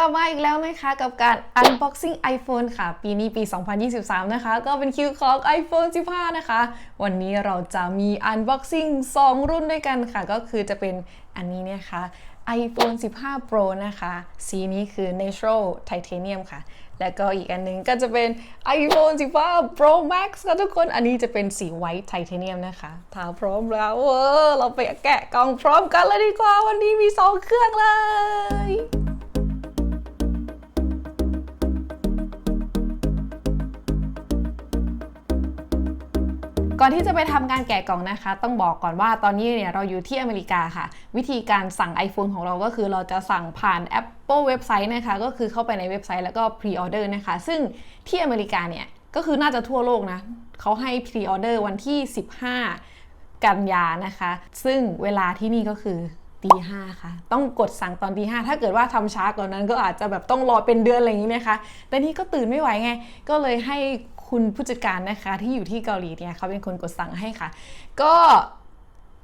ลับมาอีกแล้วนะคะกับการ unboxing iPhone ค่ะ ปีนี้ปี 2023 นะคะ ก็เป็นคิวของ iPhone 15 นะคะ วันนี้เราจะมี unboxing 2 รุ่นด้วยกันค่ะ ก็คือจะเป็นอันนี้เนี่ยค่ะ iPhone 15 Pro นะคะ สีนี้คือ Natural Titanium ค่ะ แล้วก็อีกอันหนึงก็จะเป็น iPhone 15 Pro Max ค่ะทุกคน อันนี้จะเป็นสี White Titanium นะคะ ถ้าพร้อมแล้วเออเราไปแกะกล่องพร้อมกันเลยดีกว่า วันนี้มี 2 เครื่องเลย ก่อนที่จะไปทำการแกะกล่องนะคะ ต้องบอกก่อนว่าตอนนี้เนี่ยเราอยู่ที่อเมริกาค่ะ วิธีการสั่ง iPhone ของเราก็คือเราจะสั่งผ่าน Apple เว็บไซต์นะคะ ก็คือเข้าไปในเว็บไซต์แล้วก็ pre-order นะคะ ซึ่งที่อเมริกาเนี่ยก็คือน่าจะทั่วโลกนะเขาให้ pre-order วันที่ 15 กันยานะคะ ซึ่งเวลาที่นี่ก็คือตีห้าค่ะ ต้องกดสั่งตอนตีห้าถ้าเกิดว่าทำช้ากว่านนั้นก็อาจจะแบบต้องรอเป็นเดือนอะไรอย่างนี้นะคะ แต่นี่ก็ตื่นไม่ไหวไง ก็เลยให้ คุณผู้จัดการนะคะที่อยู่ที่เกาหลีเนี่ยเขาเป็นคนกดสั่งให้ค่ะ ก็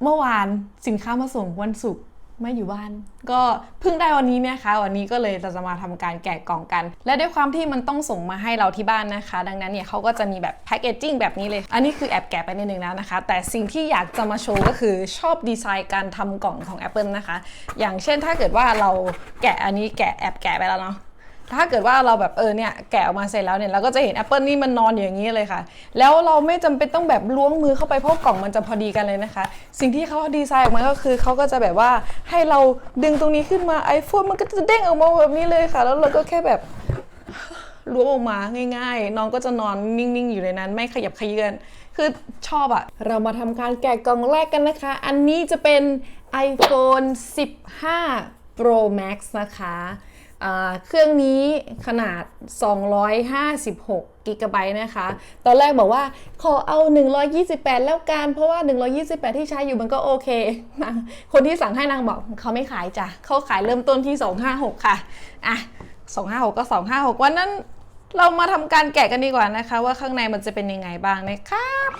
เมื่อวานสินค้ามาส่งวันศุกร์ไม่อยู่บ้าน ก็เพิ่งได้วันนี้เนี่ยค่ะ วันนี้ก็เลยเราจะมาทำการแกะกล่องกัน และด้วยความที่มันต้องส่งมาให้เราที่บ้านนะคะ ดังนั้นเนี่ยเขาก็จะมีแบบแพคเกจจิ้งแบบนี้เลย อันนี้คือแอบแกะไปนิดนึงแล้วนะคะ แต่สิ่งที่อยากจะมาโชว์ก็คือชอบดีไซน์การทำกล่องของ Apple นะคะ อย่างเช่นถ้าเกิดว่าเราแกะอันนี้แกะแอบแกะไปแล้วเนาะ ถ้าเกิดว่าเราแบบเออเนี่ยแกะออกมาเสร็จแล้วเนี่ยเราก็จะเห็นแอปเปิลนี่มันนอนอยู่อย่างนี้เลยค่ะ แล้วเราไม่จำเป็นต้องแบบล้วงมือเข้าไปเพราะกล่องมันจะพอดีกันเลยนะคะ สิ่งที่เขาดีไซน์ออกมาก็คือเขาก็จะแบบว่าให้เราดึงตรงนี้ขึ้นมา iPhone มันก็จะเด้งออกมาแบบนี้เลยค่ะ แล้วเราก็แค่แบบล้วงออกมาง่ายๆ น้องก็จะนอนนิ่งๆ อยู่ในนั้น ไม่ขยับขยื่นคือชอบอะเรามาทำการแกะกล่องแรกกันนะคะ อันนี้จะเป็น iPhone 15 Pro Max นะคะ เครื่องนี้ขนาด 256กิกะไบต์นะคะ ตอนแรกบอกว่าขอเอา 128 แล้วกัน เพราะว่า 128 ที่ใช้อยู่มันก็โอเคนางคนที่สั่งให้นางบอกเขาไม่ขายจ้ะเขาขายเริ่มต้นที่ 256 ค่ะ อะ 256 ก็ 256 วันนั้นเรามาทำการแกะกันดีกว่านะคะ ว่าข้างในมันจะเป็นยังไงบ้างนะครับ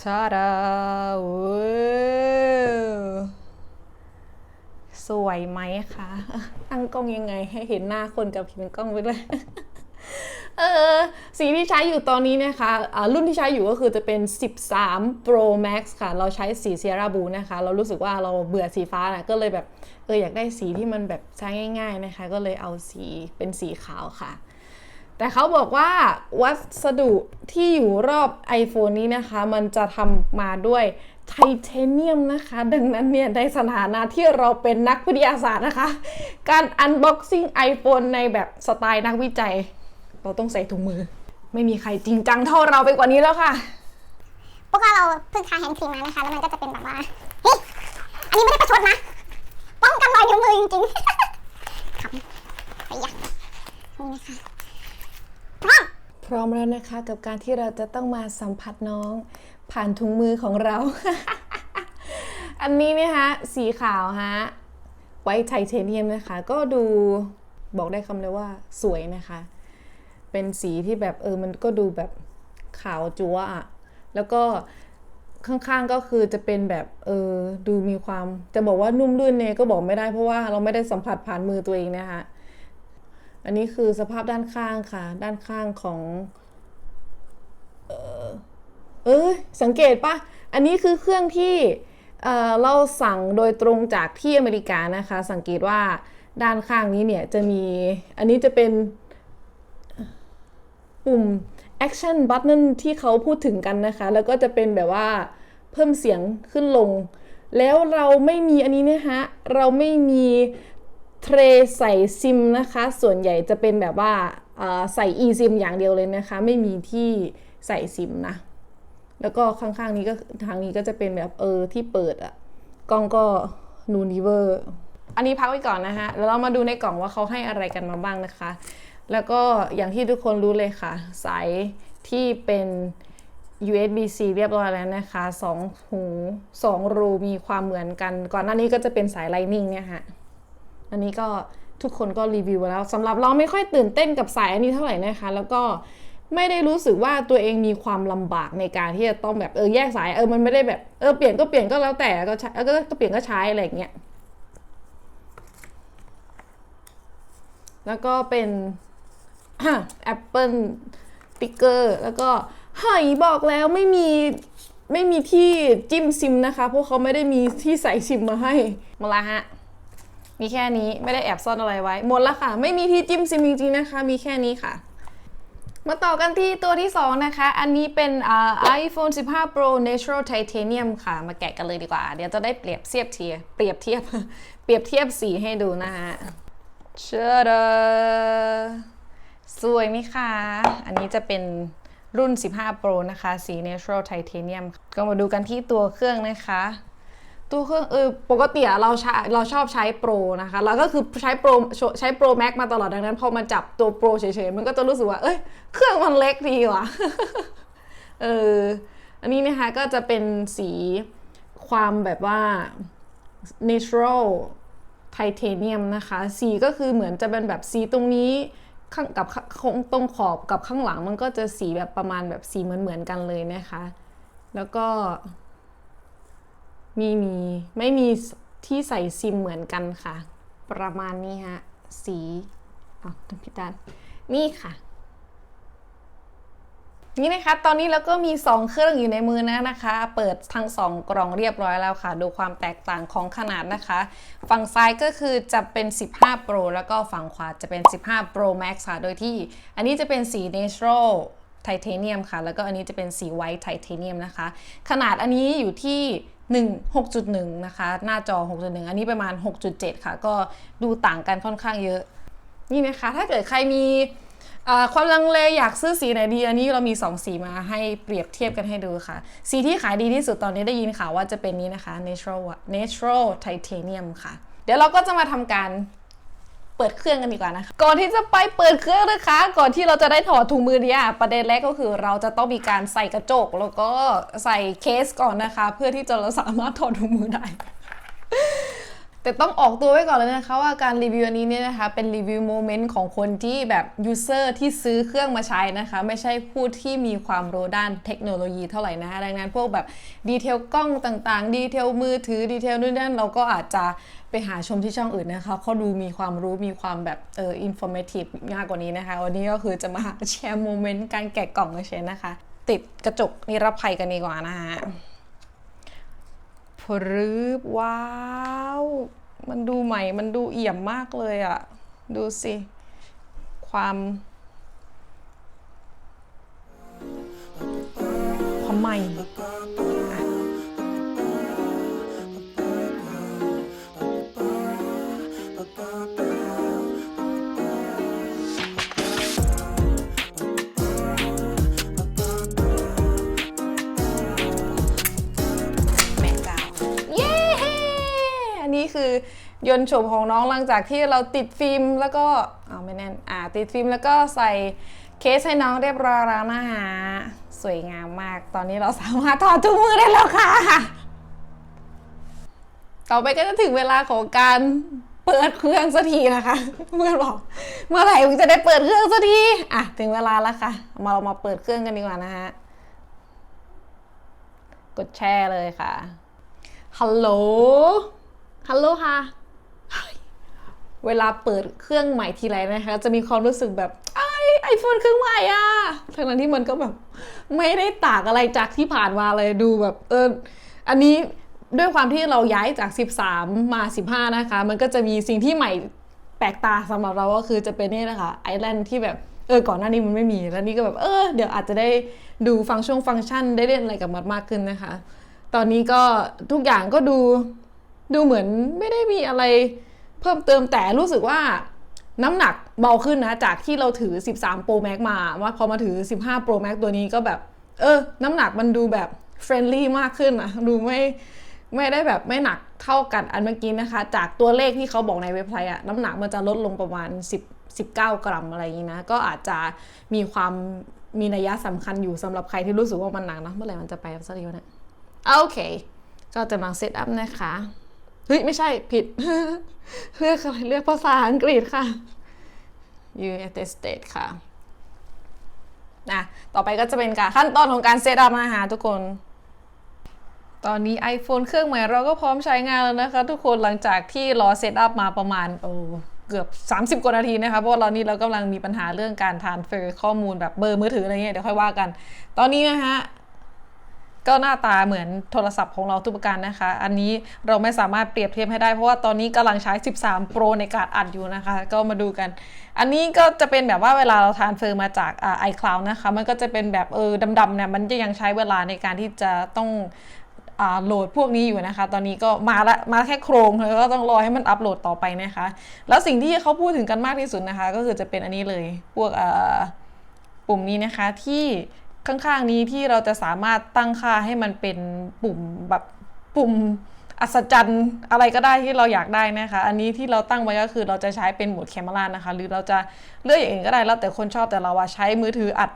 ชาดาเว้ วยไหมคะตั้งกล้องยังไง ให้เห็นหน้าคนกับผิวกล้องไปด้วยเออสีที่ใช้อยู่ตอนนี้นะคะอ่ารุ่นที่ใช้อยู่ก็คือจะเป็น 13 Pro Max ค่ะ เราใช้สี Sierra Blue นะคะ เรารู้สึกว่าเราเบื่อสีฟ้านะก็เลยแบบเอออยากได้สีที่มันแบบใช้ง่าย ๆนะคะ ก็เลยเอาสีเป็นสีขาวค่ะ แต่เขาบอกว่าวัสดุที่อยู่รอบ iPhone นี้นะคะ มันจะทำมาด้วยไทเทเนียมนะคะ ดังนั้นเนี่ยในสถานะที่เราเป็นนักวิทยาศาสตร์นะคะ การ unboxing iPhone ในแบบสไตล์นักวิจัย เราต้องใส่ถุงมือ ไม่มีใครจริงจังเท่าเราไปกว่านี้แล้วค่ะพวกเราเพิ่งทาแฮนด์ครีมมานะคะ แล้วมันก็จะเป็นแบบว่าเฮ้ยอันนี้ไม่ได้ประชดนะป้องกันรอยนิ้วมือจริงๆครับไปยะนี่นะคะ พร้อมพร้อมแล้วนะคะกับการที่เราจะต้องมาสัมผัสน้อง ผ่านถุงมือของเรา อันนี้นะคะสีขาวฮะไวท์ไทเทเนียมนะคะ ก็ดูบอกได้คำเลยว่าสวยนะคะ เป็นสีที่แบบเออมันก็ดูแบบขาวจั๊วอะแล้วก็ข้างๆก็คือจะเป็นแบบเออดูมีความจะบอกว่านุ่มลื่นเนี่ยก็บอกไม่ได้เพราะว่าเราไม่ได้สัมผัสผ่านมือตัวเองนะคะ อันนี้คือสภาพด้านข้างค่ะ ด้านข้างของ เออเออสังเกตปะอันนี้คือเครื่องที่เออเราสั่งโดยตรงจากที่อเมริกานะคะ สังเกตว่าด้านข้างนี้เนี่ยจะมี อันนี้จะเป็นปุ่ม action button ที่เขาพูดถึงกันนะคะ แล้วก็จะเป็นแบบว่าเพิ่มเสียงขึ้นลง แล้วเราไม่มีอันนี้นะคะเราไม่มี เทรใส่ซิมนะคะ ส่วนใหญ่จะเป็นแบบว่าใส่ eSIM อย่างเดียวเลยนะคะ ไม่มีที่ใส่ซิมนะ แล้วก็ข้างๆนี้ก็ทางนี้ก็จะเป็นแบบเออที่เปิดอะกล้องก็นูนิเวอร์อันนี้พักไว้ก่อนนะฮะ แล้วเรามาดูในกล่องว่าเขาให้อะไรกันมาบ้างนะคะ แล้วก็อย่างที่ทุกคนรู้เลยค่ะ สายที่เป็น USB-C เรียบร้อยแล้วนะคะสองหูสองรูมีความเหมือนกัน ก่อนหน้านี้ก็จะเป็นสาย Lightning เนี่ยฮะ อันนี้ก็ทุกคนก็รีวิวแล้วสำหรับเราไม่ค่อยตื่นเต้นกับสายอันนี้เท่าไหร่นะคะ แล้วก็ไม่ได้รู้สึกว่าตัวเองมีความลำบากในการที่จะต้องแบบเออแยกสายเออมันไม่ได้แบบเออเปลี่ยนก็เปลี่ยนก็แล้วแต่ก็ใช้ก็ก็เปลี่ยนก็ใช้อะไรอย่างเงี้ยแล้วก็เป็น Apple ติ๊กเกอร์แล้วก็หายบอกแล้วไม่มีไม่มีที่จิ้มซิมนะคะเพราะเขาไม่ได้มีที่ใส่ซิมมาให้มดละฮะ มีแค่นี้ไม่ได้แอบซ่อนอะไรไว้ หมดละค่ะ ไม่มีที่จิ้มซิมจริงๆนะคะ มีแค่นี้ค่ะ มาต่อกันที่ตัวที่ 2 นะคะ อันนี้เป็นอ่า iPhone 15 Pro Natural Titanium ค่ะ มาแกะกันเลยดีกว่า เดี๋ยวจะได้เปรียบเทียบเทียเปรียบเทียบ เปรียบเทียบสีให้ดูนะฮะเชิดสวยไหมคะ อันนี้จะเป็นรุ่น 15 Pro นะคะ สี Natural Titanium ก็มาดูกันที่ตัวเครื่องนะคะ ตัวเครื่องเออปกติอะเราใช้เราชอบใช้โปรนะคะแล้วก็คือใช้โปรใช้โปรแม็กมาตลอดดังนั้น พอมาจับตัวโปรเฉยๆ มันก็จะรู้สึกว่า เอ้ย เครื่องมันเล็กดีว่ะเอออันนี้นะคะก็จะเป็นสีความแบบว่า natural titanium นะคะ สีก็คือเหมือนจะเป็นแบบสีตรงนี้ข้างกับตรงขอบกับข้างหลังมันก็จะสีแบบประมาณแบบสีเหมือนๆกันเลยนะคะ แล้วก็ มีมีไม่มีที่ใส่ซิมเหมือนกันค่ะ ประมาณนี้ฮะ สีอ๋อพี่ตาลนี่ค่ะนี่นะคะ ตอนนี้เราก็มี 2 เครื่องอยู่ในมือนะนะคะ เปิดทั้ง 2 กล่องเรียบร้อยแล้วค่ะ ดูความแตกต่างของขนาดนะคะ ฝั่งซ้ายก็คือจะเป็น 15 Pro แล้วก็ฝั่งขวาจะเป็น 15 Pro Max ค่ะ โดยที่ อันนี้จะเป็นสี Natural ไทเทเนียมค่ะ แล้วก็อันนี้จะเป็นสีไวท์ไทเทเนียมนะคะ ขนาดอันนี้อยู่ที่ 1 6.1 นะคะ หน้าจอ 6.1 อันนี้ประมาณ 6.7 ค่ะ ก็ดูต่างกันค่อนข้างเยอะ นี่นะคะ ถ้าเกิดใครมีความลังเลอยากซื้อสีไหนดี อันนี้เรามี 2 สีมาให้เปรียบเทียบกันให้ดูค่ะ สีที่ขายดีที่สุดตอนนี้ได้ยินข่าวว่าจะเป็นนี้นะคะ natural natural titanium ค่ะ เดี๋ยวเราก็จะมาทำการ ปิดเครื่องกันดีกว่านะคะ ก่อนที่จะไปเปิดเครื่องนะคะ ก่อนที่เราจะได้ถอดถุงมือเนี่ยประเด็นแรกก็คือเราจะต้องมีการใส่กระจก แล้วก็ใส่เคสก่อนนะคะ เพื่อที่จะเราสามารถถอดถุงมือได้ แต่ต้องออกตัวไว้ก่อนเลยนะคะว่าการรีวิวอันนี้เนี่ยนะคะเป็นรีวิวโมเมนต์ของคนที่แบบยูเซอร์ที่ซื้อเครื่องมาใช้นะคะ ไม่ใช่ผู้ที่มีความรู้ด้านเทคโนโลยีเท่าไหร่นะคะดังนั้นพวกแบบดีเทลกล้องต่างๆ ดีเทลมือถือดีเทลนู่นนั่นเราก็อาจจะไปหาชมที่ช่องอื่นนะคะเขาดูมีความรู้มีความแบบเอออินโฟเมทีฟมากกว่านี้นะคะ วันนี้ก็คือจะมาแชร์โมเมนต์การแกะกล่องเฉยๆนะคะ ติดกระจกนิรภัยกันดีกว่านะคะ พรืบว้าว มันดูใหม่ มันดูเอี่ยมมากเลยอะ่ะดูสิ ความความใหม่ ยนต์โฉมของน้องหลังจากที่เราติดฟิล์มแล้วก็เอาไม่แน่นอ่าติดฟิล์มแล้วก็ใส่เคสให้น้องเรียบร้อยแล้วนะคะสวยงามมาก ตอนนี้เราสามารถถอดถุงมือได้แล้วค่ะ ต่อไปก็จะถึงเวลาของการเปิดเครื่องสักทีนะคะเพื่อนบอก เมื่อไหร่มึงจะได้เปิดเครื่องสักทีอะถึงเวลาแล้วค่ะ มาเรามาเปิดเครื่องกันดีกว่านะฮะกดแชร์เลยค่ะฮัลโหลฮัลโหลค่ะ เวลาเปิดเครื่องใหม่ทีไรนะคะ จะมีความรู้สึกแบบไอไอโฟนเครื่องใหม่อะทั้งนั้นที่มันก็แบบ ไม่ได้ต่างอะไรจากที่ผ่านมาเลยดูแบบเอออันนี้ด้วยความที่เราย้ายจาก 13 มา 15 นะคะ มันก็จะมีสิ่งที่ใหม่แปลกตาสำหรับเราก็คือจะเป็นนี่นะคะไอแลนด์ที่แบบเออก่อนหน้านี้มันไม่มีแล้วนี่ก็แบบเออเดี๋ยวอาจจะได้ดูฟังก์ชันฟังก์ชันได้เล่นอะไรกับมันมากขึ้นนะคะ ตอนนี้ก็ทุกอย่างก็ดู ดูเหมือนไม่ได้มีอะไรเพิ่มเติมแต่รู้สึกว่าน้ำหนักเบาขึ้นนะ จากที่เราถือ 13 Pro Max มาว่าพอมาถือ 15 Pro Max ตัวนี้ก็แบบ เออ น้ำหนักมันดูแบบเฟรนลี่มากขึ้นนะดูไม่ไม่ได้แบบไม่หนักเท่ากันอันเมื่อกี้นะคะ จากตัวเลขที่เขาบอกในเว็บไซต์อะน้ำหนักมันจะลดลงประมาณ 10 19 กรัมอะไรอย่างนี้นะ ก็อาจจะมีความมีนัยสำคัญอยู่สำหรับใครที่รู้สึกว่ามันหนักนะเมื่อไหร่มันจะไปสักทีวะเนี่ยโอเค ก็จะมาเซตอัพนะคะ เฮ้ยไม่ใช่ผิด เลือกอะไรเลือกภาษาอังกฤษค่ะ United States ค่ะนะต่อไปก็จะเป็นการขั้นตอนของการเซตอัพนะคะทุกคน ตอนนี้ iPhone เครื่องใหม่เราก็พร้อมใช้งานแล้วนะคะ ทุกคนหลังจากที่รอเซตอัพมาประมาณโอ้เกือบ 30 กว่านาทีนะคะ เพราะว่าเรานี่เรากำลังมีปัญหาเรื่องการทานเฟอร์ข้อมูลแบบเบอร์มือถืออะไรเงี้ยเดี๋ยวค่อยว่ากัน ตอนนี้นะฮะ ก็หน้าตาเหมือนโทรศัพท์ของเราทุกประการนะคะ อันนี้เราไม่สามารถเปรียบเทียบให้ได้เพราะว่าตอนนี้กำลังใช้ 13 Pro ในการอัดอยู่นะคะ ก็มาดูกัน อันนี้ก็จะเป็นแบบว่าเวลาเราทานเฟอร์มาจากอ่า iCloud นะคะ มันก็จะเป็นแบบเออดำๆเนี่ยมันจะยังใช้เวลาในการที่จะต้องโหลดพวกนี้อยู่นะคะ ตอนนี้ก็มาละมาแค่โครงแล้วก็ต้องรอให้มันอัปโหลดต่อไปนะคะ แล้วสิ่งที่เขาพูดถึงกันมากที่สุดนะคะ ก็คือจะเป็นอันนี้เลยพวกปุ่มนี้นะคะที่ ข้างๆนี้ที่เราจะสามารถตั้งค่าให้มันเป็นปุ่มแบบปุ่มอัศจรรย์อะไรก็ได้ที่เราอยากได้นะคะ อันนี้ที่เราตั้งไว้ก็คือเราจะใช้เป็นโหมดแคมเมรานะคะ หรือเราจะเลือกอย่างอื่นก็ได้แล้วแต่คนชอบแต่เราว่าใช้มือถืออัด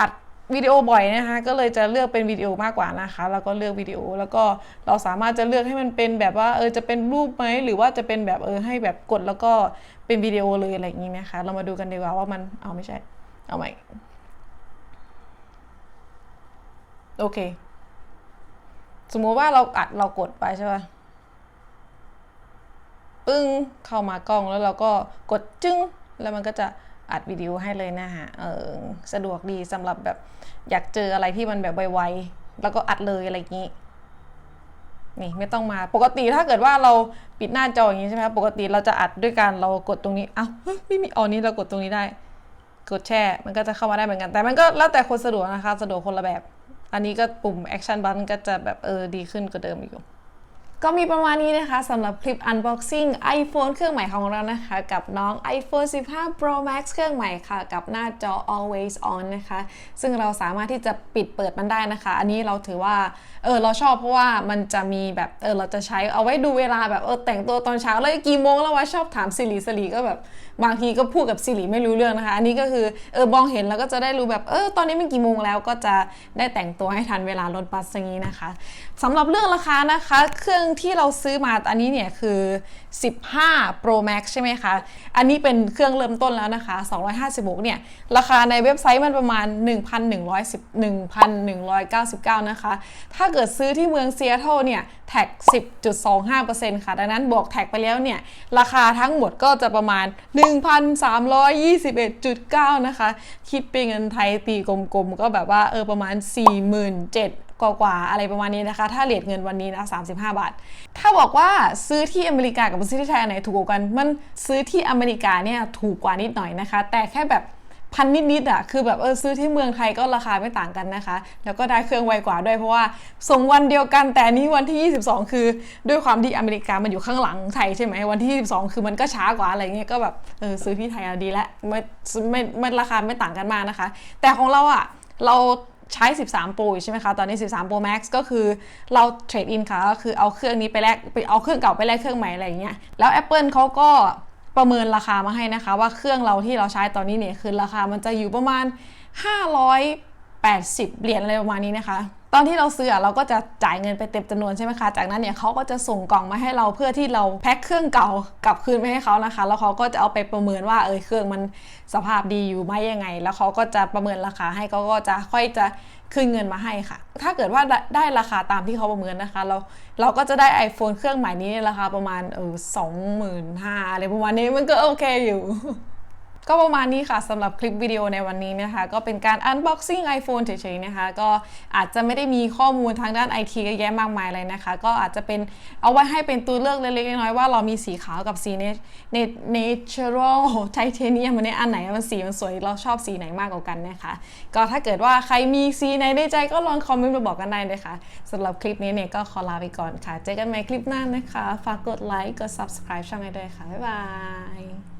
อัดวิดีโอบ่อยนะคะ ก็เลยจะเลือกเป็นวิดีโอมากกว่านะคะ แล้วก็เลือกวิดีโอ แล้วก็เราสามารถจะเลือกให้มันเป็นแบบว่าเออจะเป็นรูปไหมหรือว่าจะเป็นแบบเออให้แบบกดแล้วก็เป็นวิดีโอเลยอะไรอย่างนี้นะคะ เรามาดูกันดีกว่าว่ามันเอาไม่ใช่ เอาใหม่ โอเค สมมุติว่าเราอัดเรากดไปใช่ป่ะปึ้งเข้ามากล้องแล้วเราก็กดจึ้ง แล้วมันก็จะอัดวิดีโอให้เลยนะฮะเออสะดวกดีสำหรับแบบอยากเจออะไรที่มันแบบไวๆแล้วก็อัดเลยอะไรอย่างนี้นี่ไม่ต้องมาปกติถ้าเกิดว่าเราปิดหน้าจออย่างนี้ใช่ไหมครับปกติเราจะอัดด้วยการเรากดตรงนี้เอ้าเฮ้ยไม่มีออนี้เรากดตรงนี้ได้ กดแช่มันก็จะเข้ามาได้เหมือนกัน แต่มันก็แล้วแต่คนสะดวกนะคะ สะดวกคนละแบบ อันนี้ก็ปุ่มแอคชั่นบัตก็จะแบบเออดีขึ้นกว่าเดิมอยู่ ก็มีประมาณนี้นะคะสำหรับคลิป unboxing iPhone เครื่องใหม่ของเรานะคะ กับน้อง iPhone 15 Pro Max เครื่องใหม่ค่ะ กับหน้าจอ always on นะคะ ซึ่งเราสามารถที่จะปิดเปิดมันได้นะคะ อันนี้เราถือว่าเออเราชอบเพราะว่ามันจะมีแบบเออเราจะใช้เอาไว้ดูเวลาแบบเออแต่งตัวตอนเช้าแล้วกี่โมงแล้ววะชอบถามสิริสิริก็แบบบางทีก็พูดกับสิริไม่รู้เรื่องนะคะ อันนี้ก็คือเออมองเห็นแล้วก็จะได้รู้แบบเออตอนนี้มันกี่โมงแล้วก็จะได้แต่งตัวให้ทันเวลารถบัสอย่างนี้นะคะสำหรับเรื่องราคานะคะเครื่องที่เราซื้อมาอันนี้เนี่ยคือ 15 Pro Max ใช่ไหมคะ อันนี้เป็นเครื่องเริ่มต้นแล้วนะคะ 256 เนี่ย ราคาในเว็บไซต์มันประมาณ 1,110 1,199 นะคะ ถ้าเกิดซื้อที่เมืองเซียโตรเนี่ยแท็ก 10.25%ค่ะ ดังนั้นบวกแท็กไปแล้วเนี่ย ราคาทั้งหมดก็จะประมาณ 1,321.9 นะคะ คิดเป็นเงินไทยตีกลมๆก็แบบว่าเออประมาณ 47,000 กว่ากว่าๆอะไรประมาณนี้นะคะ ถ้าเลทเงินวันนี้นะ35 บาท ถ้าบอกว่าซื้อที่อเมริกากับซื้อที่ไทยอันไหนถูกกว่ากัน มันซื้อที่อเมริกาเนี่ยถูกกว่านิดหน่อยนะคะ แต่แค่แบบพันนิดๆอะคือแบบเออซื้อที่เมืองไทยก็ราคาไม่ต่างกันนะคะ แล้วก็ได้เครื่องไวกว่าด้วยเพราะว่าส่งวันเดียวกันแต่นี้วันที่ 22 คือ ด้วยความที่อเมริกามันอยู่ข้างหลังไทยใช่ไหมวันที่ 22 คือมันก็ช้ากว่าอะไรเงี้ยก็แบบเออซื้อที่ไทยอะดีแล้วไม่ไม่ไม่ราคาไม่ต่างกันมากนะคะ แต่ของเราอะเรา ใช้ 13 Pro อยู่ใช่ไหมคะ ตอนนี้ 13 Pro Max ก็คือเราเทรดอินค่ะ ก็คือเอาเครื่องนี้ไปแลกไปเอาเครื่องเก่าไปแลกเครื่องใหม่อะไรอย่างเงี้ย แล้ว Apple เขาก็ประเมินราคามาให้นะคะ ว่าเครื่องเราที่เราใช้ตอนนี้เนี่ยคือราคามันจะอยู่ประมาณ 580 เหรียญอะไรประมาณนี้นะคะ ตอนที่เราซื้อเราก็จะจ่ายเงินไปเต็มจำนวนใช่ไหมคะ จากนั้นเนี่ยเขาก็จะส่งกล่องมาให้เราเพื่อที่เราแพ็คเครื่องเก่ากลับคืนไปให้เขานะคะ แล้วเขาก็จะเอาไปประเมินว่าเออเครื่องมันสภาพดีอยู่ไหมยังไง แล้วเขาก็จะประเมินราคาให้เขาก็จะค่อยจะคืนเงินมาให้ค่ะ ถ้าเกิดว่าได้ราคาตามที่เขาประเมินนะคะ เราเราก็จะได้ iPhone เครื่องใหม่นี้ราคาประมาณเออสองหมื่นห้าอะไรประมาณนี้มันก็โอเคอยู่ ก็ประมาณนี้ค่ะสำหรับคลิปวิดีโอในวันนี้นะคะ ก็เป็นการ unboxing iPhone เฉยๆนะคะ ก็อาจจะไม่ได้มีข้อมูลทางด้านไอทีเยอะแยะมากมายเลยนะคะ ก็อาจจะเป็นเอาไว้ให้เป็นตัวเลือกเล็กๆน้อยๆว่าเรามีสีขาวกับสีเนเน natural titanium มันเนี่ยอันไหนมันสีมันสวยเราชอบสีไหนมากกว่ากันนะคะ ก็ถ้าเกิดว่าใครมีสีไหนในใจก็ลองคอมเมนต์มาบอกกันได้เลยค่ะสำหรับคลิปนี้เนี่ยก็ขอลาไปก่อนค่ะ เจอกันใหม่คลิปหน้านะคะ ฝากกดไลค์กด subscribe ช่องให้ด้วยค่ะบ๊ายบาย